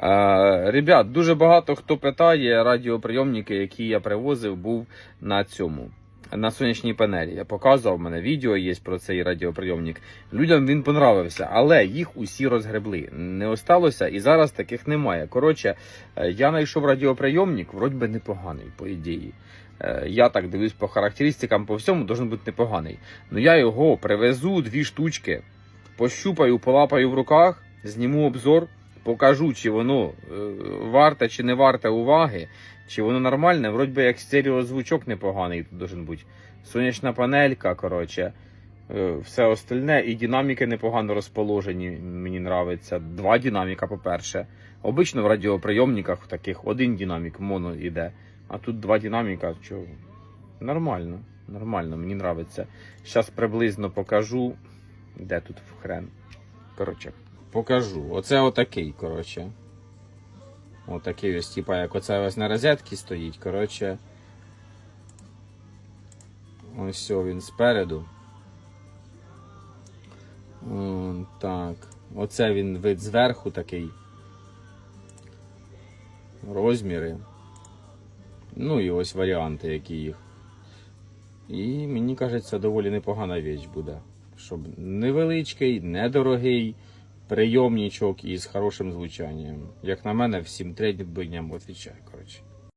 Ребят, дуже багато хто питає радіоприйомники, які я привозив, був на цьому. На сонячній панелі. Я показував, у мене відео є про цей радіоприйомник. Людям він понравився, але їх усі розгребли. Не осталося і зараз таких немає. Коротше, е, я знайшов радіоприйомник, вроді би непоганий, по ідеї. Е, Я так дивлюсь по характеристикам, по всьому, должен бути непоганий. Ну я його привезу, дві штучки, пощупаю, полапаю в руках, зніму обзор, покажу, чи воно е, варте чи не варте уваги, чи воно нормальне. Вроді би як стереозвучок непоганий тут должен бути. Сонячна панелька, коротше. е, Все остальне і динаміки непогано розположені, мені нравиться. Два динаміка, по-перше. Обично в радіоприйомниках таких один динамік моно йде, а тут два динаміка. Чого? Нормально, нормально, мені нравиться. Зараз приблизно покажу. Де тут хрен? Коротше, покажу. Оце отакий, коротше. Отакий ось, типа, як оце ось на розетці стоїть. Коротше. Ось все, він спереду. Так. Оце він вид зверху такий. Розміри. Ну і ось варіанти, які їх. І мені кажеться, доволі непогана віч буде. Щоб невеличкий, недорогий прийомничок із хорошим звучанням. Як на мене, всім трейдбиням відповідає, коротше.